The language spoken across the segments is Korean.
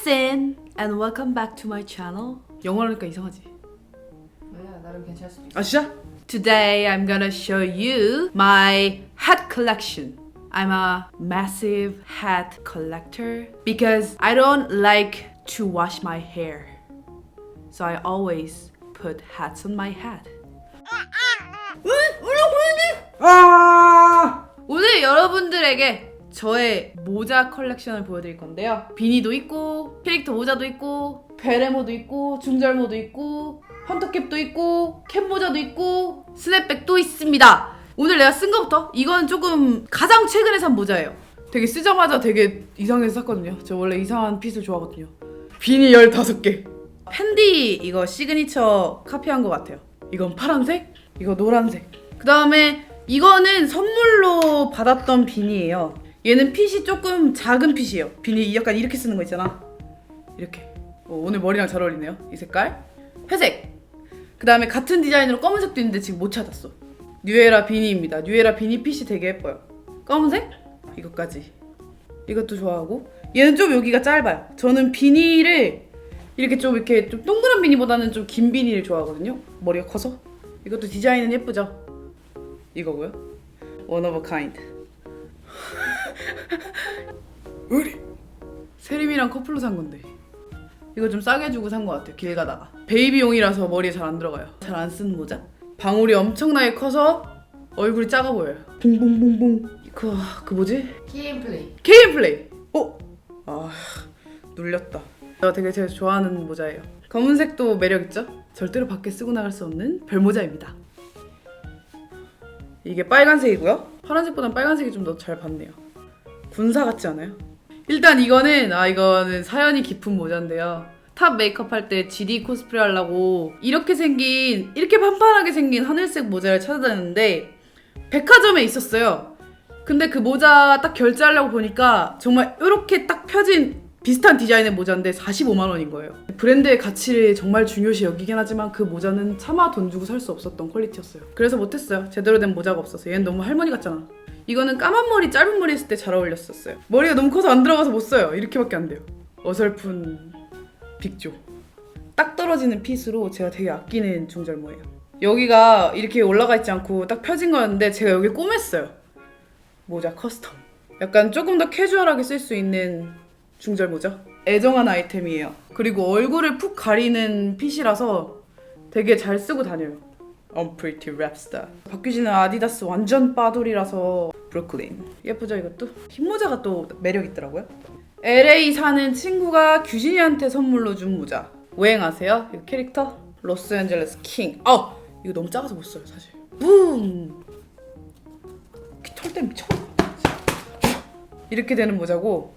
Listen and welcome back to my channel. 영어라니까 이상하지? 뭐야 나름 괜찮을 수도 있어. 아 진짜? Today I'm gonna show you my hat collection. I'm a massive hat collector because I don't like to wash my hair. So I always put hats on my head. 아! 오늘 여러분들에게 저의 모자 컬렉션을 보여드릴 건데요. 비니도 있고, 캐릭터 모자도 있고, 베레모도 있고, 중절모도 있고, 헌터캡도 있고, 캡 모자도 있고, 스냅백도 있습니다. 오늘 내가 쓴 거부터 이건 조금 가장 최근에 산 모자예요. 되게 쓰자마자 되게 이상해서 샀거든요. 저 원래 이상한 핏을 좋아하거든요. 비니 15개. 펜디 이거 시그니처 카피한 것 같아요. 이건 파란색, 이거 노란색. 그 다음에 이거는 선물로 받았던 비니예요. 얘는 핏이 조금 작은 핏이에요. 비니 약간 이렇게 쓰는 거 있잖아. 이렇게. 어, 오늘 머리랑 잘 어울리네요. 이 색깔. 회색. 그 다음에 같은 디자인으로 검은색도 있는데 지금 못 찾았어. 뉴에라 비니입니다. 뉴에라 비니 핏이 되게 예뻐요. 검은색? 이것까지. 이것도 좋아하고. 얘는 좀 여기가 짧아요. 저는 비니를 이렇게 좀 이렇게 좀 동그란 비니보다는 좀 긴 비니를 좋아하거든요. 머리가 커서. 이것도 디자인은 예쁘죠? 이거고요. One of a kind. 우리 세림이랑 커플로 산 건데. 이거 좀 싸게 주고 산 것 같아요. 길 가다가. 베이비용이라서 머리에 잘 안 들어가요. 잘안 쓰는 모자. 방울이 엄청나게 커서 얼굴이 작아 보여요. 봉봉봉봉. 그, 그 뭐지? 키인 플레이. 케인 플레이. 어? 아, 눌렸다. 제가 되게 제가 좋아하는 모자예요. 검은색도 매력 있죠? 절대로 밖에 쓰고 나갈 수 없는 별 모자입니다. 이게 빨간색이고요. 파란색보단 빨간색이 좀 더잘 봤네요. 군사 같지 않아요? 일단 이거는 아 이거는 사연이 깊은 모자인데요. 탑 메이크업 할 때 GD 코스프레 하려고 이렇게 생긴 이렇게 판판하게 생긴 하늘색 모자를 찾아다녔는데 백화점에 있었어요. 근데 그 모자 딱 결제하려고 보니까 정말 이렇게 딱 펴진 비슷한 디자인의 모자인데 45만 원인 거예요. 브랜드의 가치를 정말 중요시 여기긴 하지만 그 모자는 차마 돈 주고 살 수 없었던 퀄리티였어요. 그래서 못했어요. 제대로 된 모자가 없어서. 얘는 너무 할머니 같잖아. 이거는 까만 머리, 짧은 머리 했을 때 잘 어울렸었어요. 머리가 너무 커서 안 들어가서 못 써요. 이렇게밖에 안 돼요. 어설픈 빅조. 딱 떨어지는 핏으로 제가 되게 아끼는 중절모예요. 여기가 이렇게 올라가 있지 않고 딱 펴진 거였는데 제가 여기 꼬맸어요. 모자 커스텀. 약간 조금 더 캐주얼하게 쓸 수 있는 중절 모자. 애정한 아이템이에요. 그리고 얼굴을 푹 가리는 핏이라서 되게 잘 쓰고 다녀요. I'm pretty rap star. 박규진은 아디다스 완전 빠돌이라서 브루클린. 예쁘죠 이것도? 흰 모자가 또 매력 있더라고요. LA 사는 친구가 규진이한테 선물로 준 모자. 오행하세요? 이 캐릭터? 로스앤젤레스 킹. 아 이거 너무 작아서 못 써요 사실. 붐. 털때 미쳐. 이렇게 되는 모자고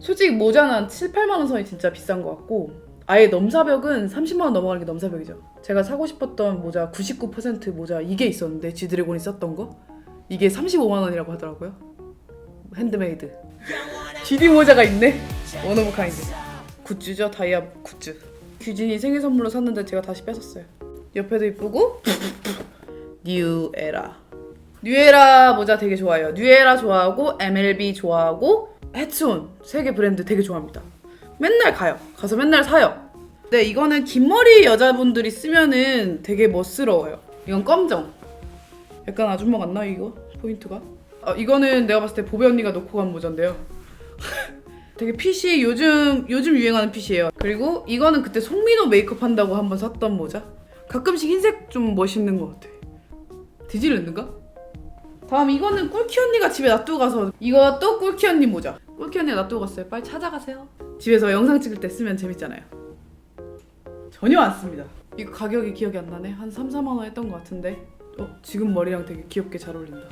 솔직히 모자는 한 7, 8만 원 선이 진짜 비싼 것 같고 아예 넘사벽은 30만 원 넘어가는 게 넘사벽이죠. 제가 사고 싶었던 모자 99% 모자 이게 있었는데 지드래곤이 썼던 거 이게 35만 원이라고 하더라고요. 핸드메이드. GD 모자가 있네. 원 오브 카인드. 굿즈죠 다이아 굿즈. 규진이 생일 선물로 샀는데 제가 다시 뺏었어요. 옆에도 이쁘고 뉴 에라. 뉴에라 모자 되게 좋아해요. 뉴에라 좋아하고 MLB 좋아하고 해츠온 세 개 브랜드 되게 좋아합니다. 맨날 가요. 가서 맨날 사요. 네, 이거는 긴 머리 여자분들이 쓰면은 되게 멋스러워요. 이건 검정. 약간 아줌마 같나 이거 포인트가? 아, 이거는 내가 봤을 때 보배 언니가 놓고 간 모자인데요. 되게 핏이 요즘 요즘 유행하는 핏이에요. 그리고 이거는 그때 송민호 메이크업 한다고 한번 샀던 모자. 가끔씩 흰색 좀 멋있는 것 같아. 디질랜드인가? 다음 이거는 꿀키 언니가 집에 놔두고 가서 이거 또 꿀키 언니 모자. 꿀키 언니가 놔두고 갔어요. 빨리 찾아가세요. 집에서 영상 찍을 때 쓰면 재밌잖아요. 전혀 안 씁니다. 이거 가격이 기억이 안 나네. 한 3, 4만 원 했던 것 같은데. 어, 지금 머리랑 되게 귀엽게 잘 어울린다.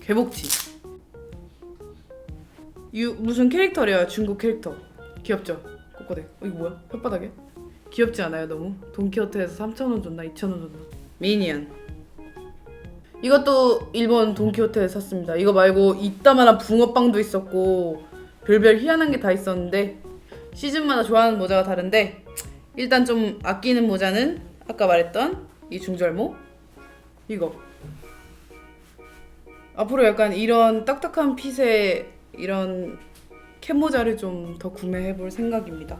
개복치. 유 무슨 캐릭터래요? 중국 캐릭터. 귀엽죠? 꼬꼬댁. 어, 이거 뭐야? 혓바닥에? 귀엽지 않아요? 너무? 돈키호테에서 3,000원 줬나? 2,000원 줬나? 미니언. 이것도 일본 돈키호테에서 샀습니다. 이거 말고 이따만한 붕어빵도 있었고 별별 희한한 게 다 있었는데 시즌마다 좋아하는 모자가 다른데 일단 좀 아끼는 모자는 아까 말했던 이 중절모 이거 앞으로 약간 이런 딱딱한 핏의 이런 캡모자를 좀 더 구매해 볼 생각입니다.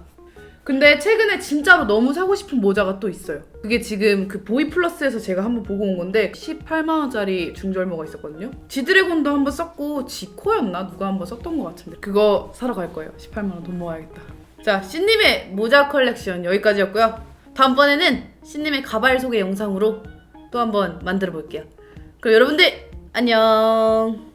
근데 최근에 진짜로 너무 사고 싶은 모자가 또 있어요. 그게 지금 그 보이 플러스에서 제가 한번 보고 온 건데 18만 원짜리 중절모가 있었거든요. 지드래곤도 한번 썼고 지코였나 누가 한번 썼던 것 같은데 그거 사러 갈 거예요. 18만 원 돈 모아야겠다. 자, 신님의 모자 컬렉션 여기까지였고요. 다음번에는 신님의 가발 소개 영상으로 또 한번 만들어 볼게요. 그럼 여러분들 안녕.